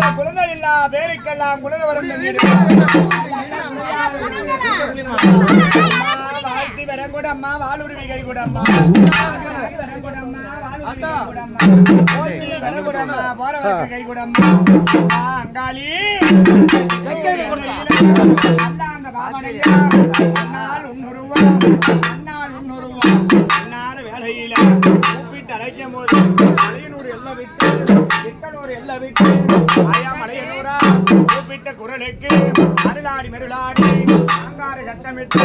இந்த குழந்தை இல்லா பேருக்கெல்லாம் குழந்தை வரும் வாழ்த்தி வரங்கூடம்மா வாளுரிமை கை கூடம்மா கை கூடம்மா. அங்காளி. அந்த பாவனையா அண்ணால் உன்னுருவா அண்ணால் உன்னுருவா அண்ணான வேலையில. கூப்பிட்டு அழைக்கும் போது மலையனூர் எல்லை விட்டு இத்தனூர் எல்லை விட்டு ஆயா மலையனூரா கூப்பிட்ட குரலுக்கு அருளாடி மெருளாடி அங்கார சத்தமிட்டு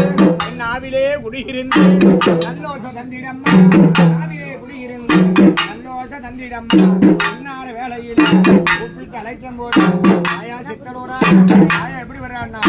என் ஆவிலே குடியிருந்து. நல்லோச தந்திடம்மா ஆவிலே குடியிருந்து. நல்லோச தந்திடம்மா இன்னார வேலையில் கூப்பிட்டு அழைக்கும் போது ஆயா சித்தனூரா ஆயா எப்படி வர்றான்னா?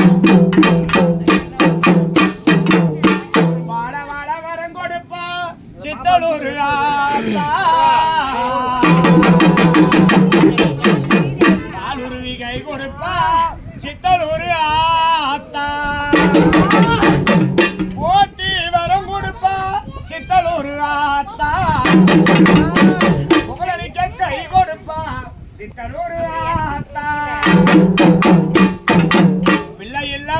பிள்ளை இல்ல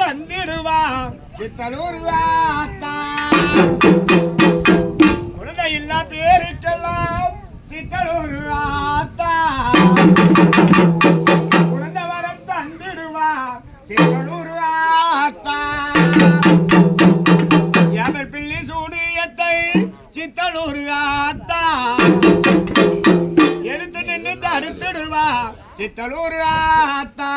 தந்திடுவா சித்தலூர் ஆத்தா. குழந்தை சித்தலூர் ஆத்தா. எடுத்து நின்று தடுத்துடுவா சித்தலூர் ஆத்தா.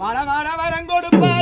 வள வள வரம் கொடுப்பா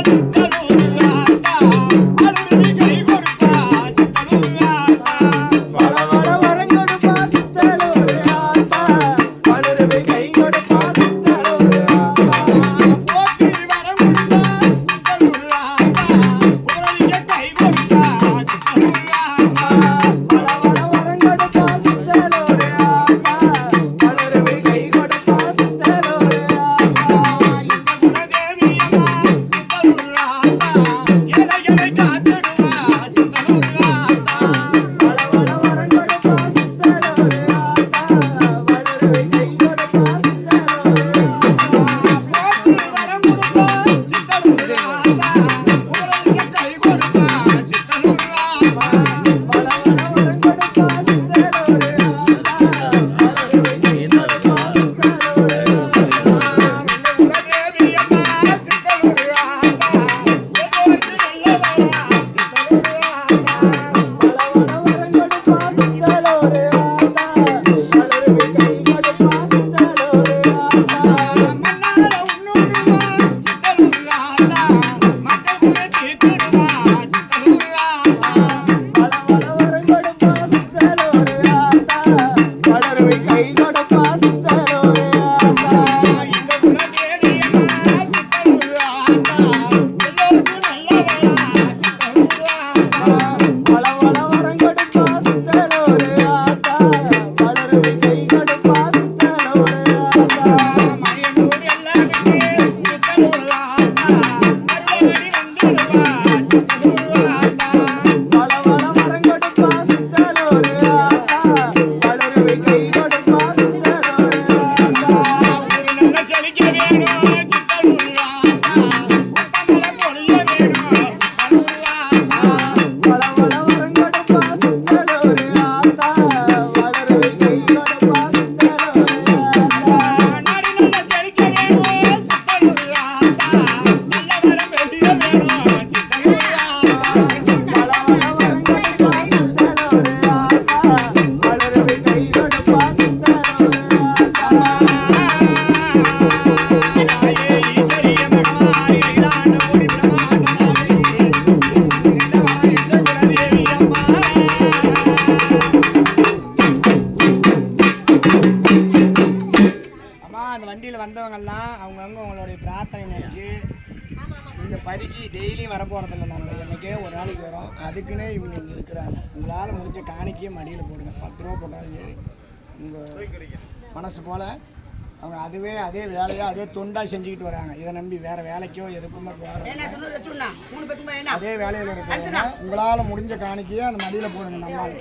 வண்டியில் வந்தவங்கெல்லாம் அவங்கவுங்க உங்களுடைய பிரார்த்தனை நினச்சி இந்த பதிக்கு டெய்லியும் வர போகிறதில்ல நம்ம. என்னைக்கே ஒரு நாளைக்கு வரோம். அதுக்குன்னே இவங்க இங்கே இருக்கிறாங்க. உங்களால் முடிஞ்ச காணிக்கையே மடியில் போடுங்க. பத்து ரூபா போட்டாலும் சரி. உங்கள் மனசு போல். அவங்க அதுவே அதே வேலையா அதே தொண்டா செஞ்சுக்கிட்டு வராங்க. இதை நம்பி வேற வேலைக்கோ எதுக்குமே என்ன? அதே வேலையில் இருக்கிறவங்க உங்களால் முடிஞ்ச காணிக்கையை அந்த மடியில் போடுங்க நம்மளால